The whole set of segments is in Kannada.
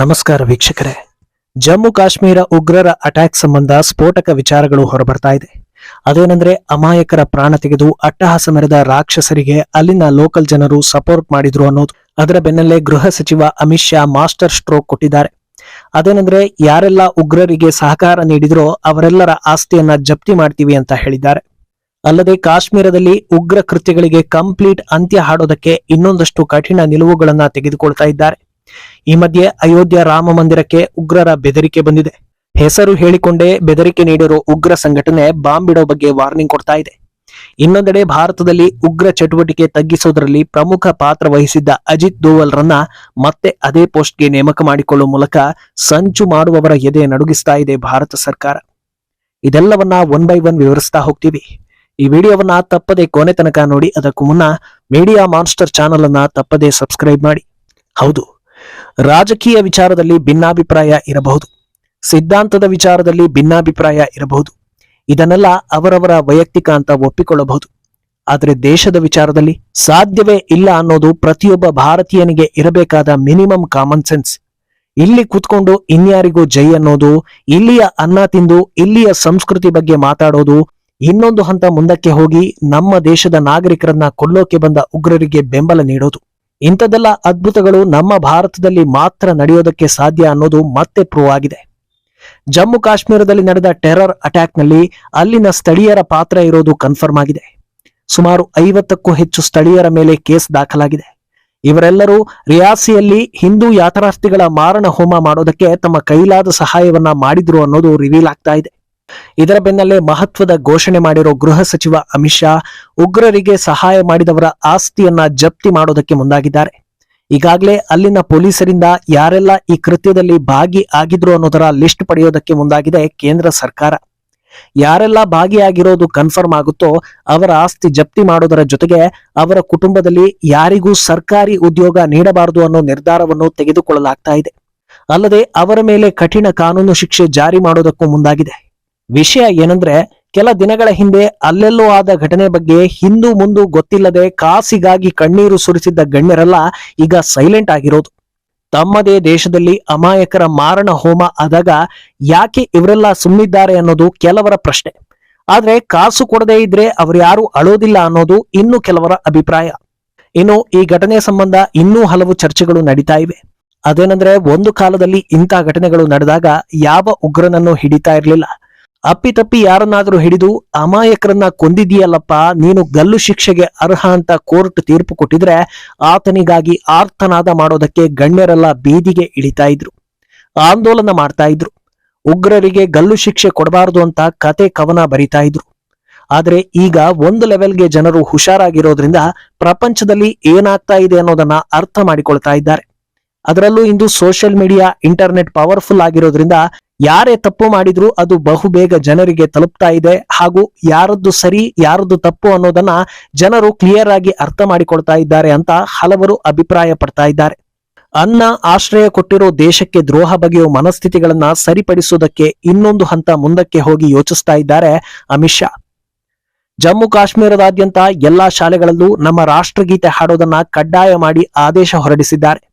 ನಮಸ್ಕಾರ ವೀಕ್ಷಕರೇ. ಜಮ್ಮು ಕಾಶ್ಮೀರ ಉಗ್ರರ ಅಟ್ಯಾಕ್ ಸಂಬಂಧ ಸ್ಫೋಟಕ ವಿಚಾರಗಳು ಹೊರಬರ್ತಾ ಇದೆ. ಅದೇನೆಂದ್ರೆ ಅಮಾಯಕರ ಪ್ರಾಣ ತೆಗೆದು ಅಟ್ಟಹಾಸ ಮೆರೆದ ರಾಕ್ಷಸರಿಗೆ ಅಲ್ಲಿನ ಲೋಕಲ್ ಜನರು ಸಪೋರ್ಟ್ ಮಾಡಿದ್ರು ಅನ್ನೋದು. ಅದರ ಬೆನ್ನಲ್ಲೇ ಗೃಹ ಸಚಿವ ಅಮಿತ್ ಶಾ ಮಾಸ್ಟರ್ ಸ್ಟ್ರೋಕ್ ಕೊಟ್ಟಿದ್ದಾರೆ. ಅದೇನೆಂದ್ರೆ ಯಾರೆಲ್ಲ ಉಗ್ರರಿಗೆ ಸಹಕಾರ ನೀಡಿದ್ರೋ ಅವರೆಲ್ಲರ ಆಸ್ತಿಯನ್ನ ಜಪ್ತಿ ಮಾಡ್ತೀವಿ ಅಂತ ಹೇಳಿದ್ದಾರೆ. ಅಲ್ಲದೆ ಕಾಶ್ಮೀರದಲ್ಲಿ ಉಗ್ರ ಕೃತ್ಯಗಳಿಗೆ ಕಂಪ್ಲೀಟ್ ಅಂತ್ಯ ಹಾಡೋದಕ್ಕೆ ಇನ್ನೊಂದಷ್ಟು ಕಠಿಣ ನಿಲುವುಗಳನ್ನ ತೆಗೆದುಕೊಳ್ತಾ ಇದ್ದಾರೆ. ಈ ಮಧ್ಯೆ ಅಯೋಧ್ಯ ರಾಮ ಮಂದಿರಕ್ಕೆ ಉಗ್ರರ ಬೆದರಿಕೆ ಬಂದಿದೆ. ಹೆಸರು ಹೇಳಿಕೊಂಡೇ ಬೆದರಿಕೆ ನೀಡಿರೋ ಉಗ್ರ ಸಂಘಟನೆ ಬಾಂಬ್ ಇಡೋ ಬಗ್ಗೆ ವಾರ್ನಿಂಗ್ ಕೊಡ್ತಾ ಇದೆ. ಇನ್ನೊಂದೆಡೆ ಭಾರತದಲ್ಲಿ ಉಗ್ರ ಚಟುವಟಿಕೆ ತಗ್ಗಿಸೋದರಲ್ಲಿ ಪ್ರಮುಖ ಪಾತ್ರ ವಹಿಸಿದ್ದ ಅಜಿತ್ ದೋವಲ್ ರನ್ನ ಮತ್ತೆ ಅದೇ ಪೋಸ್ಟ್ಗೆ ನೇಮಕ ಮಾಡಿಕೊಳ್ಳುವ ಮೂಲಕ ಸಂಚು ಮಾಡುವವರ ಎದೆ ನಡುಗಿಸ್ತಾ ಇದೆ ಭಾರತ ಸರ್ಕಾರ. ಇದೆಲ್ಲವನ್ನ ಒನ್ ಬೈ ಒನ್ ವಿವರಿಸ್ತಾ ಹೋಗ್ತೀವಿ. ಈ ವಿಡಿಯೋವನ್ನ ತಪ್ಪದೆ ಕೊನೆ ತನಕ ನೋಡಿ, ಅದಕ್ಕೂ ಮುನ್ನ ಮೀಡಿಯಾ ಮಾನ್ಸ್ಟರ್ ಚಾನಲ್ ಅನ್ನ ತಪ್ಪದೆ ಸಬ್ಸ್ಕ್ರೈಬ್ ಮಾಡಿ. ಹೌದು ರಾಜಕೀಯ ವಿಚಾರದಲ್ಲಿ ಭಿನ್ನಾಭಿಪ್ರಾಯ ಇರಬಹುದು. ಸಿದ್ಧಾಂತದ ವಿಚಾರದಲ್ಲಿ ಭಿನ್ನಾಭಿಪ್ರಾಯ ಇರಬಹುದು. ಇದನ್ನೆಲ್ಲ ಅವರವರ ವೈಯಕ್ತಿಕ ಅಂತ ಒಪ್ಪಿಕೊಳ್ಳಬಹುದು. ಆದರೆ ದೇಶದ ವಿಚಾರದಲ್ಲಿ ಸಾಧ್ಯವೇ ಇಲ್ಲ ಅನ್ನೋದು ಪ್ರತಿಯೊಬ್ಬ ಭಾರತೀಯನಿಗೆ ಇರಬೇಕಾದ ಮಿನಿಮಮ್ ಕಾಮನ್ ಸೆನ್ಸ್. ಇಲ್ಲಿ ಕೂತ್ಕೊಂಡು ಇನ್ಯಾರಿಗೂ ಜೈ ಅನ್ನೋದು, ಇಲ್ಲಿಯ ಅನ್ನ ತಿಂದು, ಇಲ್ಲಿಯ ಸಂಸ್ಕೃತಿ ಬಗ್ಗೆ ಮಾತಾಡೋದು, ಇನ್ನೊಂದು ಹಂತ ಮುಂದಕ್ಕೆ ಹೋಗಿ ನಮ್ಮ ದೇಶದ ನಾಗರಿಕರನ್ನ ಕೊಲ್ಲೋಕೆ ಬಂದ ಉಗ್ರರಿಗೆ ಬೆಂಬಲ ನೀಡೋದು. ಇಂಥದ್ದೆಲ್ಲ ಅದ್ಭುತಗಳು ನಮ್ಮ ಭಾರತದಲ್ಲಿ ಮಾತ್ರ ನಡೆಯೋದಕ್ಕೆ ಸಾಧ್ಯ ಅನ್ನೋದು ಮತ್ತೆ ಪ್ರೂವ್ ಆಗಿದೆ. ಜಮ್ಮು ಕಾಶ್ಮೀರದಲ್ಲಿ ನಡೆದ ಟೆರರ್ ಅಟ್ಯಾಕ್ನಲ್ಲಿ ಅಲ್ಲಿನ ಸ್ಥಳೀಯರ ಪಾತ್ರ ಇರೋದು ಕನ್ಫರ್ಮ್ ಆಗಿದೆ. ಸುಮಾರು ಐವತ್ತಕ್ಕೂ ಹೆಚ್ಚು ಸ್ಥಳೀಯರ ಮೇಲೆ ಕೇಸ್ ದಾಖಲಾಗಿದೆ. ಇವರೆಲ್ಲರೂ ರಿಯಾಸಿಯಲ್ಲಿ ಹಿಂದೂ ಯಾತ್ರಾರ್ಥಿಗಳ ಮಾರಣ ಹೋಮ ಮಾಡೋದಕ್ಕೆ ತಮ್ಮ ಕೈಲಾದ ಸಹಾಯವನ್ನ ಮಾಡಿದ್ರು ಅನ್ನೋದು ರಿವೀಲ್ ಆಗ್ತಾ ಇದೆ. ಇದರ ಬೆನ್ನಲ್ಲೇ ಮಹತ್ವದ ಘೋಷಣೆ ಮಾಡಿರೋ ಗೃಹ ಸಚಿವ ಅಮಿತ್ ಶಾ ಉಗ್ರರಿಗೆ ಸಹಾಯ ಮಾಡಿದವರ ಆಸ್ತಿಯನ್ನ ಜಪ್ತಿ ಮಾಡೋದಕ್ಕೆ ಮುಂದಾಗಿದ್ದಾರೆ. ಈಗಾಗಲೇ ಅಲ್ಲಿನ ಪೊಲೀಸರಿಂದ ಯಾರೆಲ್ಲ ಈ ಕೃತ್ಯದಲ್ಲಿ ಭಾಗಿ ಆಗಿದ್ರು ಅನ್ನೋದರ ಲಿಸ್ಟ್ ಪಡೆಯೋದಕ್ಕೆ ಮುಂದಾಗಿದೆ ಕೇಂದ್ರ ಸರ್ಕಾರ. ಯಾರೆಲ್ಲ ಭಾಗಿಯಾಗಿರೋದು ಕನ್ಫರ್ಮ್ ಆಗುತ್ತೋ ಅವರ ಆಸ್ತಿ ಜಪ್ತಿ ಮಾಡೋದರ ಜೊತೆಗೆ ಅವರ ಕುಟುಂಬದಲ್ಲಿ ಯಾರಿಗೂ ಸರ್ಕಾರಿ ಉದ್ಯೋಗ ನೀಡಬಾರದು ಅನ್ನೋ ನಿರ್ಧಾರವನ್ನು ತೆಗೆದುಕೊಳ್ಳಲಾಗ್ತಾ ಇದೆ. ಅಲ್ಲದೆ ಅವರ ಮೇಲೆ ಕಠಿಣ ಕಾನೂನು ಶಿಕ್ಷೆ ಜಾರಿ ಮಾಡೋದಕ್ಕೂ ಮುಂದಾಗಿದೆ. ವಿಷಯ ಏನಂದ್ರೆ, ಕೆಲ ದಿನಗಳ ಹಿಂದೆ ಅಲ್ಲೆಲ್ಲೋ ಆದ ಘಟನೆ ಬಗ್ಗೆ ಹಿಂದೂ ಮುಂದು ಗೊತ್ತಿಲ್ಲದೆ ಕಾಸಿಗಾಗಿ ಕಣ್ಣೀರು ಸುರಿಸಿದ್ದ ಗಣ್ಯರೆಲ್ಲ ಈಗ ಸೈಲೆಂಟ್ ಆಗಿರೋದು. ತಮ್ಮದೇ ದೇಶದಲ್ಲಿ ಅಮಾಯಕರ ಮಾರಣ ಹೋಮ ಆದಾಗ ಯಾಕೆ ಇವರೆಲ್ಲ ಸುಮ್ಮಿದ್ದಾರೆ ಅನ್ನೋದು ಕೆಲವರ ಪ್ರಶ್ನೆ. ಆದ್ರೆ ಕಾಸು ಕೊಡದೇ ಇದ್ರೆ ಯಾರು ಅಳೋದಿಲ್ಲ ಅನ್ನೋದು ಇನ್ನು ಕೆಲವರ ಅಭಿಪ್ರಾಯ. ಇನ್ನು ಈ ಘಟನೆ ಸಂಬಂಧ ಇನ್ನೂ ಹಲವು ಚರ್ಚೆಗಳು ನಡೀತಾ ಇವೆ. ಅದೇನಂದ್ರೆ, ಒಂದು ಕಾಲದಲ್ಲಿ ಇಂಥ ಘಟನೆಗಳು ನಡೆದಾಗ ಯಾವ ಉಗ್ರನನ್ನು ಹಿಡಿತಾ ಇರಲಿಲ್ಲ. ಅಪ್ಪಿತಪ್ಪಿ ಯಾರನ್ನಾದ್ರೂ ಹಿಡಿದು ಅಮಾಯಕರನ್ನ ಕೊಂದಿದೀಯಲ್ಲಪ್ಪ ನೀನು ಗಲ್ಲು ಶಿಕ್ಷೆಗೆ ಅರ್ಹ ಅಂತ ಕೋರ್ಟ್ ತೀರ್ಪು ಕೊಟ್ಟಿದ್ರೆ ಆತನಿಗಾಗಿ ಆರ್ತನಾದ ಮಾಡೋದಕ್ಕೆ ಗಣ್ಯರೆಲ್ಲ ಬೀದಿಗೆ ಇಳಿತಾ ಇದ್ರು. ಆಂದೋಲನ ಮಾಡ್ತಾ ಇದ್ರು. ಉಗ್ರರಿಗೆ ಗಲ್ಲು ಶಿಕ್ಷೆ ಕೊಡಬಾರದು ಅಂತ ಕತೆ ಕವನ ಬರಿತಾ ಇದ್ರು. ಆದ್ರೆ ಈಗ ಒಂದು ಲೆವೆಲ್ಗೆ ಜನರು ಹುಷಾರಾಗಿರೋದ್ರಿಂದ ಪ್ರಪಂಚದಲ್ಲಿ ಏನಾಗ್ತಾ ಇದೆ ಅನ್ನೋದನ್ನ ಅರ್ಥ ಮಾಡಿಕೊಳ್ತಾ ಇದ್ದಾರೆ. ಅದರಲ್ಲೂ ಇಂದು ಸೋಷಿಯಲ್ ಮೀಡಿಯಾ ಇಂಟರ್ನೆಟ್ ಪವರ್ಫುಲ್ ಆಗಿರೋದ್ರಿಂದ ಯಾರೇ ತಪ್ಪು ಮಾಡಿದ್ರು ಅದು ಬಹುಬೇಗ ಜನರಿಗೆ ತಲುಪ್ತಾ ಇದೆ ಹಾಗೂ ಯಾರದ್ದು ಸರಿ, ಯಾರದ್ದು ತಪ್ಪು ಅನ್ನೋದನ್ನ ಜನರು ಕ್ಲಿಯರ್ ಆಗಿ ಅರ್ಥ ಮಾಡಿಕೊಳ್ತಾ ಇದ್ದಾರೆ ಅಂತ ಹಲವರು ಅಭಿಪ್ರಾಯ ಪಡ್ತಾ ಇದ್ದಾರೆ. ಅನ್ನ, ಆಶ್ರಯ ಕೊಟ್ಟಿರೋ ದೇಶಕ್ಕೆ ದ್ರೋಹ ಬಗೆಯ ಮನಸ್ಥಿತಿಗಳನ್ನ ಸರಿಪಡಿಸುವುದಕ್ಕೆ ಇನ್ನೊಂದು ಹಂತ ಮುಂದಕ್ಕೆ ಹೋಗಿ ಯೋಚಿಸ್ತಾ ಇದ್ದಾರೆ ಅಮಿತ್ ಶಾ. ಜಮ್ಮು ಕಾಶ್ಮೀರದಾದ್ಯಂತ ಎಲ್ಲಾ ಶಾಲೆಗಳಲ್ಲೂ ನಮ್ಮ ರಾಷ್ಟ್ರಗೀತೆ ಹಾಡೋದನ್ನ ಕಡ್ಡಾಯ ಮಾಡಿ ಆದೇಶ ಹೊರಡಿಸಿದ್ದಾರೆ.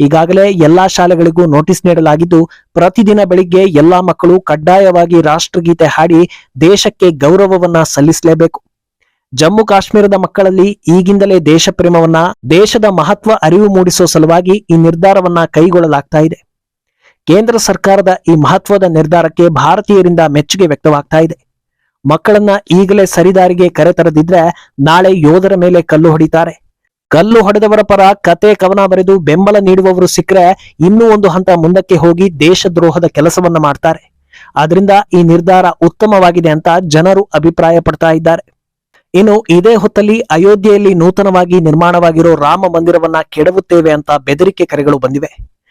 ಈಗಾಗಲೇ ಎಲ್ಲಾ ಶಾಲೆಗಳಿಗೂ ನೋಟಿಸ್ ನೀಡಲಾಗಿದ್ದು, ಪ್ರತಿದಿನ ಬೆಳಿಗ್ಗೆ ಎಲ್ಲಾ ಮಕ್ಕಳು ಕಡ್ಡಾಯವಾಗಿ ರಾಷ್ಟ್ರಗೀತೆ ಹಾಡಿ ದೇಶಕ್ಕೆ ಗೌರವವನ್ನ ಸಲ್ಲಿಸಲೇಬೇಕು. ಜಮ್ಮು ಕಾಶ್ಮೀರದ ಮಕ್ಕಳಲ್ಲಿ ಈಗಿಂದಲೇ ದೇಶ ಪ್ರೇಮವನ್ನ ದೇಶದ ಮಹತ್ವ ಅರಿವು ಮೂಡಿಸುವ ಸಲುವಾಗಿ ಈ ನಿರ್ಧಾರವನ್ನ ಕೈಗೊಳ್ಳಲಾಗ್ತಾ ಇದೆ. ಕೇಂದ್ರ ಸರ್ಕಾರದ ಈ ಮಹತ್ವದ ನಿರ್ಧಾರಕ್ಕೆ ಭಾರತೀಯರಿಂದ ಮೆಚ್ಚುಗೆ ವ್ಯಕ್ತವಾಗ್ತಾ ಇದೆ. ಮಕ್ಕಳನ್ನ ಈಗಲೇ ಸರಿದಾರಿಗೆ ಕರೆತರದಿದ್ರೆ ನಾಳೆ ಯೋಧರ ಮೇಲೆ ಕಲ್ಲು ಹೊಡಿತಾರೆ. ಕಲ್ಲು ಹೊಡೆದವರ ಪರ ಕತೆ ಕವನ ಬರೆದು ಬೆಂಬಲ ನೀಡುವವರು ಸಿಕ್ಕರೆ ಇನ್ನೂ ಒಂದು ಹಂತ ಮುಂದಕ್ಕೆ ಹೋಗಿ ದೇಶದ್ರೋಹದ ಕೆಲಸವನ್ನ ಮಾಡ್ತಾರೆ. ಆದ್ರಿಂದ ಈ ನಿರ್ಧಾರ ಉತ್ತಮವಾಗಿದೆ ಅಂತ ಜನರು ಅಭಿಪ್ರಾಯ ಪಡ್ತಾ ಇದ್ದಾರೆ. ಇನ್ನು ಇದೇ ಹೊತ್ತಲ್ಲಿ ಅಯೋಧ್ಯೆಯಲ್ಲಿ ನೂತನವಾಗಿ ನಿರ್ಮಾಣವಾಗಿರೋ ರಾಮ ಮಂದಿರವನ್ನ ಕೆಡವುತ್ತೇವೆ ಅಂತ ಬೆದರಿಕೆ ಕರೆಗಳು ಬಂದಿವೆ.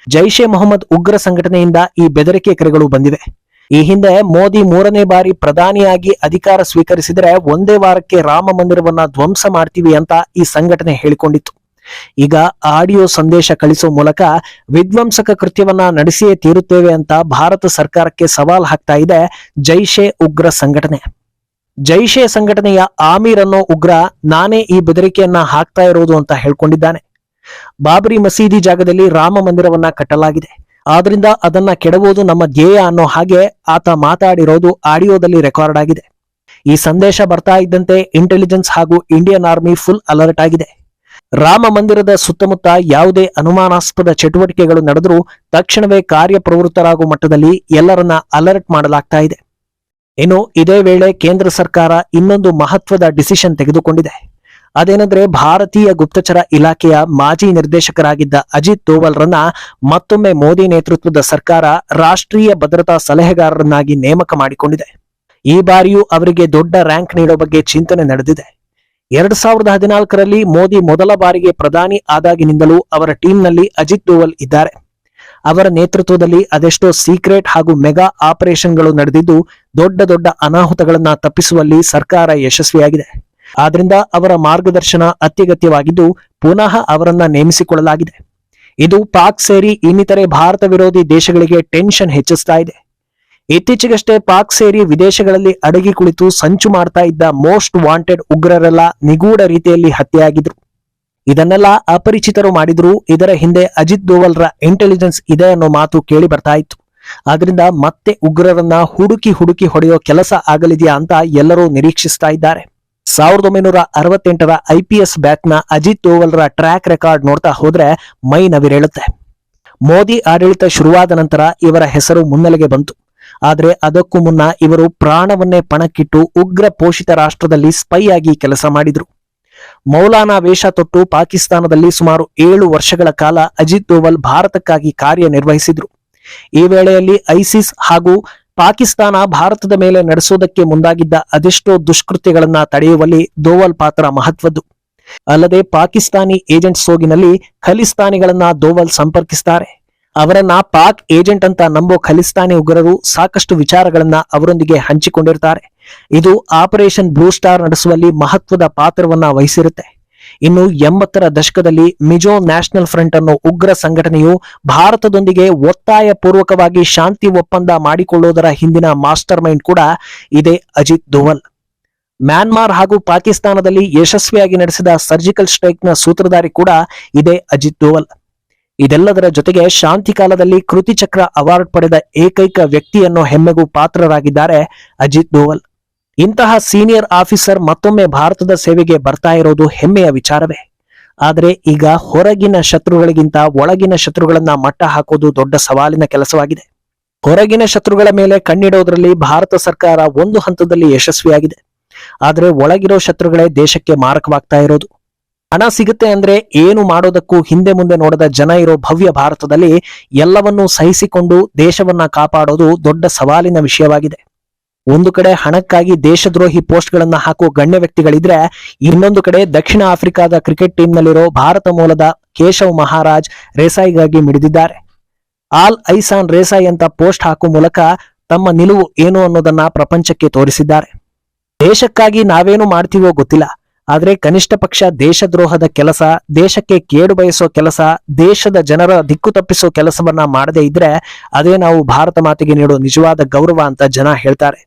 ಜೈಷೆ ಮೊಹಮ್ಮದ್ ಉಗ್ರ ಸಂಘಟನೆಯಿಂದ ಈ ಬೆದರಿಕೆ ಕರೆಗಳು ಬಂದಿವೆ. ಈ ಹಿಂದೆ ಮೋದಿ ಮೂರನೇ ಬಾರಿ ಪ್ರಧಾನಿಯಾಗಿ ಅಧಿಕಾರ ಸ್ವೀಕರಿಸಿದರೆ ಒಂದೇ ವಾರಕ್ಕೆ ರಾಮ ಮಂದಿರವನ್ನ ಧ್ವಂಸ ಮಾಡ್ತೀವಿ ಅಂತ ಈ ಸಂಘಟನೆ ಹೇಳಿಕೊಂಡಿತ್ತು. ಈಗ ಆಡಿಯೋ ಸಂದೇಶ ಕಳಿಸುವ ಮೂಲಕ ವಿಧ್ವಂಸಕ ಕೃತ್ಯವನ್ನ ನಡೆಸಿಯೇ ತೀರುತ್ತೇವೆ ಅಂತ ಭಾರತ ಸರ್ಕಾರಕ್ಕೆ ಸವಾಲ್ ಹಾಕ್ತಾ ಇದೆ ಜೈಷೆ ಉಗ್ರ ಸಂಘಟನೆ. ಜೈಷೆ ಸಂಘಟನೆಯ ಆಮೀರ್ ಅನ್ನೋ ಉಗ್ರ ನಾನೇ ಈ ಬೆದರಿಕೆಯನ್ನ ಹಾಕ್ತಾ ಇರೋದು ಅಂತ ಹೇಳ್ಕೊಂಡಿದ್ದಾನೆ. ಬಾಬರಿ ಮಸೀದಿ ಜಾಗದಲ್ಲಿ ರಾಮ ಮಂದಿರವನ್ನ ಕಟ್ಟಲಾಗಿದೆ. ಆದ್ರಿಂದ ಅದನ್ನ ಕೆಡವುದು ನಮ್ಮ ಧ್ಯೇಯ ಅನ್ನೋ ಹಾಗೆ ಆತ ಮಾತಾಡಿರೋದು ಆಡಿಯೋದಲ್ಲಿ ರೆಕಾರ್ಡ್ ಆಗಿದೆ. ಈ ಸಂದೇಶ ಬರ್ತಾ ಇದ್ದಂತೆ ಇಂಟೆಲಿಜೆನ್ಸ್ ಹಾಗೂ ಇಂಡಿಯನ್ ಆರ್ಮಿ ಫುಲ್ ಅಲರ್ಟ್ ಆಗಿದೆ. ರಾಮ ಮಂದಿರದ ಸುತ್ತಮುತ್ತ ಯಾವುದೇ ಅನುಮಾನಾಸ್ಪದ ಚಟುವಟಿಕೆಗಳು ನಡೆದರೂ ತಕ್ಷಣವೇ ಕಾರ್ಯಪ್ರವೃತ್ತರಾಗುವ ಮಟ್ಟದಲ್ಲಿ ಎಲ್ಲರನ್ನ ಅಲರ್ಟ್ ಮಾಡಲಾಗ್ತಾ ಇದೆ. ಇನ್ನು ಇದೇ ವೇಳೆ ಕೇಂದ್ರ ಸರ್ಕಾರ ಇನ್ನೊಂದು ಮಹತ್ವದ ಡಿಸಿಷನ್ ತೆಗೆದುಕೊಂಡಿದೆ. ಅದೇನೆಂದ್ರೆ ಭಾರತೀಯ ಗುಪ್ತಚರ ಇಲಾಖೆಯ ಮಾಜಿ ನಿರ್ದೇಶಕರಾಗಿದ್ದ ಅಜಿತ್ ದೋವಲ್ರನ್ನ ಮತ್ತೊಮ್ಮೆ ಮೋದಿ ನೇತೃತ್ವದ ಸರ್ಕಾರ ರಾಷ್ಟ್ರೀಯ ಭದ್ರತಾ ಸಲಹೆಗಾರರನ್ನಾಗಿ ನೇಮಕ ಮಾಡಿಕೊಂಡಿದೆ. ಈ ಬಾರಿಯೂ ಅವರಿಗೆ ದೊಡ್ಡ ರ್ಯಾಂಕ್ ನೀಡೋ ಬಗ್ಗೆ ಚಿಂತನೆ ನಡೆದಿದೆ. ಎರಡ್ ಸಾವಿರದ ಹದಿನಾಲ್ಕರಲ್ಲಿ ಮೋದಿ ಮೊದಲ ಬಾರಿಗೆ ಪ್ರಧಾನಿ ಆದಾಗಿನಿಂದಲೂ ಅವರ ಟೀಮ್ನಲ್ಲಿ ಅಜಿತ್ ದೋವಲ್ ಇದ್ದಾರೆ. ಅವರ ನೇತೃತ್ವದಲ್ಲಿ ಅದೆಷ್ಟೋ ಸೀಕ್ರೆಟ್ ಹಾಗೂ ಮೆಗಾ ಆಪರೇಷನ್ಗಳು ನಡೆದಿದ್ದು ದೊಡ್ಡ ದೊಡ್ಡ ಅನಾಹುತಗಳನ್ನ ತಪ್ಪಿಸುವಲ್ಲಿ ಸರ್ಕಾರ ಯಶಸ್ವಿಯಾಗಿದೆ. ಆದ್ರಿಂದ ಅವರ ಮಾರ್ಗದರ್ಶನ ಅತ್ಯಗತ್ಯವಾಗಿದ್ದು ಪುನಃ ಅವರನ್ನ ನೇಮಿಸಿಕೊಳ್ಳಲಾಗಿದೆ. ಇದು ಪಾಕ್ ಸೇರಿ ಇನ್ನಿತರೆ ಭಾರತ ವಿರೋಧಿ ದೇಶಗಳಿಗೆ ಟೆನ್ಷನ್ ಹೆಚ್ಚಿಸ್ತಾ ಇದೆ. ಇತ್ತೀಚೆಗಷ್ಟೇ ಪಾಕ್ ಸೇರಿ ವಿದೇಶಗಳಲ್ಲಿ ಅಡಗಿ ಕುಳಿತು ಸಂಚು ಮಾಡ್ತಾ ಇದ್ದ ಮೋಸ್ಟ್ ವಾಂಟೆಡ್ ಉಗ್ರರೆಲ್ಲ ನಿಗೂಢ ರೀತಿಯಲ್ಲಿ ಹತ್ಯೆಯಾಗಿದ್ರು. ಇದನ್ನೆಲ್ಲ ಅಪರಿಚಿತರು ಮಾಡಿದ್ರು, ಇದರ ಹಿಂದೆ ಅಜಿತ್ ದೋವಲ್ರ ಇಂಟೆಲಿಜೆನ್ಸ್ ಇದೆ ಅನ್ನೋ ಮಾತು ಕೇಳಿ ಬರ್ತಾ ಇತ್ತು. ಆದ್ರಿಂದ ಮತ್ತೆ ಉಗ್ರರನ್ನ ಹುಡುಕಿ ಹುಡುಕಿ ಹೊಡೆಯೋ ಕೆಲಸ ಆಗಲಿದೆಯಾ ಅಂತ ಎಲ್ಲರೂ ನಿರೀಕ್ಷಿಸ್ತಾ ಇದ್ದಾರೆ. ಸಾವಿರದ ಒಂಬೈನೂರ ಅರವತ್ತೆಂಟರ ಐಪಿಎಸ್ ಬ್ಯಾಚ್ನ ಅಜಿತ್ ದೋವಲ್ರ ಟ್ರ್ಯಾಕ್ ರೆಕಾರ್ಡ್ ನೋಡ್ತಾ ಹೋದ್ರೆ ಮೈ ನವಿರೇಳುತ್ತೆ. ಮೋದಿ ಆಡಳಿತ ಶುರುವಾದ ನಂತರ ಇವರ ಹೆಸರು ಮುನ್ನೆಲೆಗೆ ಬಂತು. ಆದರೆ ಅದಕ್ಕೂ ಮುನ್ನ ಇವರು ಪ್ರಾಣವನ್ನೇ ಪಣಕ್ಕಿಟ್ಟು ಉಗ್ರ ಪೋಷಿತ ರಾಷ್ಟ್ರದಲ್ಲಿ ಸ್ಪೈ ಆಗಿ ಕೆಲಸ ಮಾಡಿದ್ರು. ಮೌಲಾನಾ ವೇಷ ತೊಟ್ಟು ಪಾಕಿಸ್ತಾನದಲ್ಲಿ ಸುಮಾರು ಏಳು ವರ್ಷಗಳ ಕಾಲ ಅಜಿತ್ ದೋವಲ್ ಭಾರತಕ್ಕಾಗಿ ಕಾರ್ಯನಿರ್ವಹಿಸಿದ್ರು. ಈ ವೇಳೆಯಲ್ಲಿ ಐಸಿಸ್ ಹಾಗೂ ಪಾಕಿಸ್ತಾನ ಭಾರತದ ಮೇಲೆ ನಡೆಸೋದಕ್ಕೆ ಮುಂದಾಗಿದ್ದ ಅದೆಷ್ಟೋ ದುಷ್ಕೃತ್ಯಗಳನ್ನ ತಡೆಯುವಲ್ಲಿ ದೋವಲ್ ಪಾತ್ರ ಮಹತ್ವದ್ದು. ಅಲ್ಲದೆ ಪಾಕಿಸ್ತಾನಿ ಏಜೆಂಟ್ ಸೋಗಿನಲ್ಲಿ ಖಲಿಸ್ತಾನಿಗಳನ್ನ ದೋವಲ್ ಸಂಪರ್ಕಿಸ್ತಾರೆ. ಅವರನ್ನ ಪಾಕ್ ಏಜೆಂಟ್ ಅಂತ ನಂಬೋ ಖಲಿಸ್ತಾನಿ ಉಗ್ರರು ಸಾಕಷ್ಟು ವಿಚಾರಗಳನ್ನ ಅವರೊಂದಿಗೆ ಹಂಚಿಕೊಂಡಿರ್ತಾರೆ. ಇದು ಆಪರೇಷನ್ ಬ್ಲೂ ಸ್ಟಾರ್ ನಡೆಸುವಲ್ಲಿ ಮಹತ್ವದ ಪಾತ್ರವನ್ನ ವಹಿಸಿರುತ್ತೆ. ಇನ್ನು ಎಂಬತ್ತರ ದಶಕದಲ್ಲಿ ಮಿಜೋ ನ್ಯಾಷನಲ್ ಫ್ರಂಟ್ ಅನ್ನೋ ಉಗ್ರ ಸಂಘಟನೆಯು ಭಾರತದೊಂದಿಗೆ ಒತ್ತಾಯ ಪೂರ್ವಕವಾಗಿ ಶಾಂತಿ ಒಪ್ಪಂದ ಮಾಡಿಕೊಳ್ಳುವುದರ ಹಿಂದಿನ ಮಾಸ್ಟರ್ ಮೈಂಡ್ ಕೂಡ ಇದೇ ಅಜಿತ್ ಧೋವಲ್ ಮ್ಯಾನ್ಮಾರ್ ಹಾಗೂ ಪಾಕಿಸ್ತಾನದಲ್ಲಿ ಯಶಸ್ವಿಯಾಗಿ ನಡೆಸಿದ ಸರ್ಜಿಕಲ್ ಸ್ಟ್ರೈಕ್ನ ಸೂತ್ರಧಾರಿ ಕೂಡ ಇದೇ ಅಜಿತ್ ದೋವಲ್. ಇದೆಲ್ಲದರ ಜೊತೆಗೆ ಶಾಂತಿ ಕಾಲದಲ್ಲಿ ಕೃತಿ ಚಕ್ರ ಅವಾರ್ಡ್ ಪಡೆದ ಏಕೈಕ ವ್ಯಕ್ತಿ ಅನ್ನೋ ಹೆಮ್ಮೆಗೂ ಪಾತ್ರರಾಗಿದ್ದಾರೆ ಅಜಿತ್ ದೋವಲ್. ಇಂತಹ ಸೀನಿಯರ್ ಆಫೀಸರ್ ಮತ್ತೊಮ್ಮೆ ಭಾರತದ ಸೇವೆಗೆ ಬರ್ತಾ ಇರೋದು ಹೆಮ್ಮೆಯ ವಿಚಾರವೇ. ಆದರೆ ಈಗ ಹೊರಗಿನ ಶತ್ರುಗಳಿಗಿಂತ ಒಳಗಿನ ಶತ್ರುಗಳನ್ನ ಮಟ್ಟ ಹಾಕೋದು ದೊಡ್ಡ ಸವಾಲಿನ ಕೆಲಸವಾಗಿದೆ. ಹೊರಗಿನ ಶತ್ರುಗಳ ಮೇಲೆ ಕಣ್ಣಿಡೋದ್ರಲ್ಲಿ ಭಾರತ ಸರ್ಕಾರ ಒಂದು ಹಂತದಲ್ಲಿ ಯಶಸ್ವಿಯಾಗಿದೆ. ಆದರೆ ಒಳಗಿರೋ ಶತ್ರುಗಳೇ ದೇಶಕ್ಕೆ ಮಾರಕವಾಗ್ತಾ ಇರೋದು. ಹಣ ಸಿಗುತ್ತೆ ಅಂದ್ರೆ ಏನು ಮಾಡೋದಕ್ಕೂ ಹಿಂದೆ ಮುಂದೆ ನೋಡದ ಜನ ಇರೋ ಭವ್ಯ ಭಾರತದಲ್ಲಿ ಎಲ್ಲವನ್ನೂ ಸಹಿಸಿಕೊಂಡು ದೇಶವನ್ನ ಕಾಪಾಡೋದು ದೊಡ್ಡ ಸವಾಲಿನ ವಿಷಯವಾಗಿದೆ. ಒಂದು ಕಡೆ ಹಣಕ್ಕಾಗಿ ದೇಶದ್ರೋಹಿ ಪೋಸ್ಟ್ ಗಳನ್ನ ಹಾಕುವ ಗಣ್ಯ ವ್ಯಕ್ತಿಗಳಿದ್ರೆ, ಇನ್ನೊಂದು ಕಡೆ ದಕ್ಷಿಣ ಆಫ್ರಿಕಾದ ಕ್ರಿಕೆಟ್ ಟೀಮ್ ನಲ್ಲಿರೋ ಭಾರತ ಮೂಲದ ಕೇಶವ್ ಮಹಾರಾಜ್ ರೇಸಾಯಿಗಾಗಿ ಮಿಡಿದಿದ್ದಾರೆ. ಆಲ್ ಐಸಾನ್ ರೇಸಾಯಿ ಅಂತ ಪೋಸ್ಟ್ ಹಾಕುವ ಮೂಲಕ ತಮ್ಮ ನಿಲುವು ಏನು ಅನ್ನೋದನ್ನ ಪ್ರಪಂಚಕ್ಕೆ ತೋರಿಸಿದ್ದಾರೆ. ದೇಶಕ್ಕಾಗಿ ನಾವೇನು ಮಾಡ್ತೀವೋ ಗೊತ್ತಿಲ್ಲ. ಆದ್ರೆ ಕನಿಷ್ಠ ಪಕ್ಷ ದೇಶದ್ರೋಹದ ಕೆಲಸ, ದೇಶಕ್ಕೆ ಕೇಡು ಬಯಸೋ ಕೆಲಸ, ದೇಶದ ಜನರ ದಿಕ್ಕು ತಪ್ಪಿಸೋ ಕೆಲಸವನ್ನ ಮಾಡದೇ ಇದ್ರೆ, ಅದೇ ನಾವು ಭಾರತ ಮಾತೆಗೆ ನೀಡೋ ನಿಜವಾದ ಗೌರವ ಅಂತ ಜನ ಹೇಳ್ತಾರೆ.